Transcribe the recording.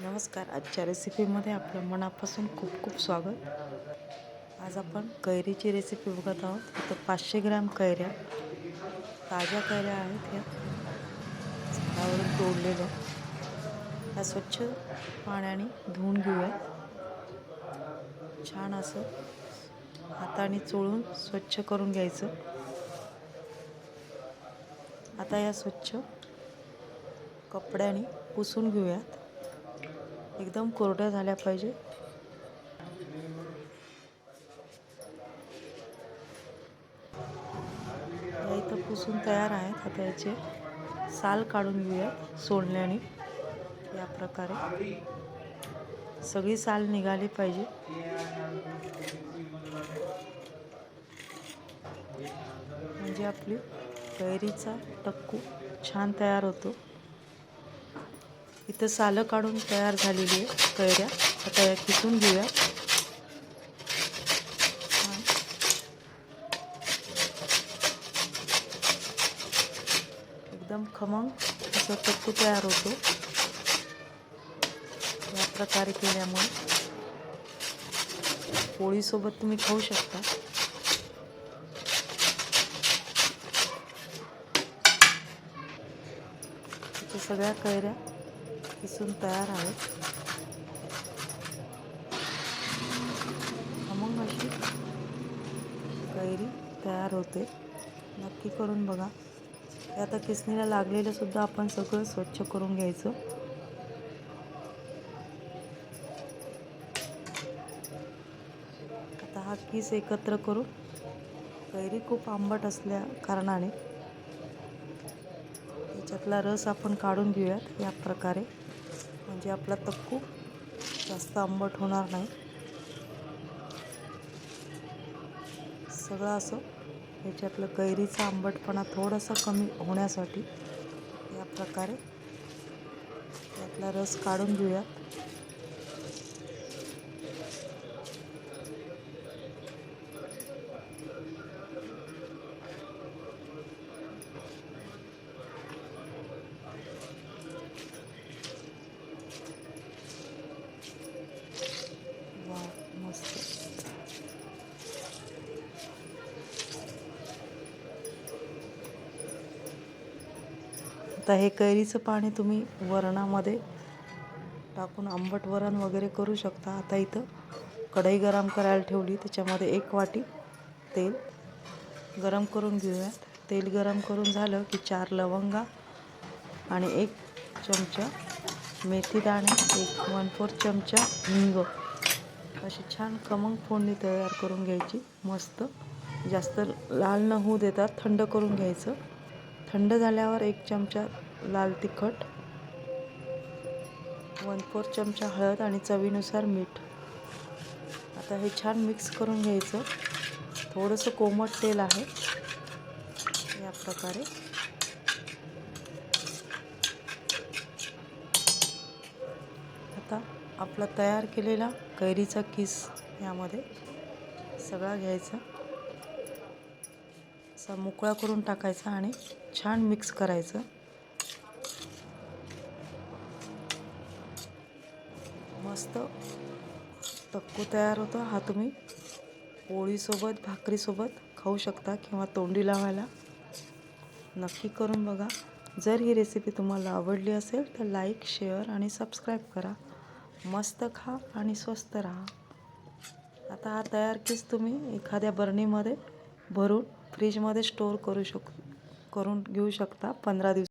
नमस्कार. आजच्या रेसिपीमध्ये आपलं मनापासून खूप खूप स्वागत. आज आपण कैरीची रेसिपी बघत आहोत. इथं पाचशे ग्रॅम कैऱ्या ताज्या कैऱ्या आहेत ह्या. झाडावरून तोडलेल्या. ह्या स्वच्छ पाण्याने धुवून घेऊयात. छान असं हाताने चोळून स्वच्छ करून घ्यायचं. आता या स्वच्छ कपड्याने पुसून घेऊयात. एकदम कोरड्या झाल्या पाहिजे. इथं पुसून तयार आहेत आता याचे साल काढून घेऊयात सोडल्याने. या प्रकारे. सगळी साल निघाली पाहिजे. म्हणजे आपली कैरीचा टक्कू छान तयार होतो. इथं सालं काढून तयार झालेली आहे कैऱ्या. आता या किसून घेऊया. एकदम खमंग असं टक्कू तयार होतो. या प्रकारे केल्यामुळे पोळीसोबत तुम्ही खाऊ शकता. सगळ्या कैऱ्या किसून तयार आहेत. मग अशी कैरी तयार होते. नक्की करून बघा. हे आता किसणीला लागलेलं सुद्धा आपण सगळं स्वच्छ करून घ्यायचं. आता हा किस एकत्र करून कैरी खूप आंबट असल्या कारणाने त्याच्यातला रस आपण काढून घेऊयात या प्रकारे. म्हणजे आपला तक्कू जास्त आंबट होणार नाही. सगळं असं ह्याच्यातलं कैरीचा आंबटपणा थोडासा कमी होण्यासाठी या प्रकारे यातला रस काढून घेऊयात वा मस्त आता हे कैरीचं पाणी तुम्ही वरणामध्ये टाकून आंबट वरण वगैरे करू शकता. आता इथं कढई गरम करायला ठेवली. त्याच्यामध्ये एक वाटी तेल गरम करून घेऊयात तेल गरम करून झालं की चार लवंगा आणि एक चमचा मेथी दाणे एक वन फोर चमचा हिंग. अशी छान कमंग फोडणी तयार करून घ्यायची. मस्त. जास्त लाल न होऊ देतात थंड करून घ्यायचं. थंड झाल्यावर एक चमचा लाल तिखट वन फोर चमचा हळद आणि चवीनुसार मीठ. आता हे छान मिक्स करून घ्यायचं. थोडंसं कोमट तेल आहे. या प्रकारे. आता आपला तयार केलेला कैरीचा किस यामध्ये सगळा घ्यायचा. असा मोकळा करून टाकायचा आणि छान मिक्स करायचं. मस्त तक्को तयार होतो हा तुम्ही. पोळीसोबत भाकरीसोबत खाऊ शकता किंवा तोंडी लावायला. नक्की करून बघा. जर ही रेसिपी तुम्हाला आवडली असेल तर लाईक शेअर आणि सबस्क्राईब करा. मस्त खा आणि स्वस्त राहा. आता हा तयार कीच तुम्ही एखाद्या बरणीमध्ये भरून फ्रीजमध्ये स्टोअर करू शक करून घेऊ शकता पंधरा दिवस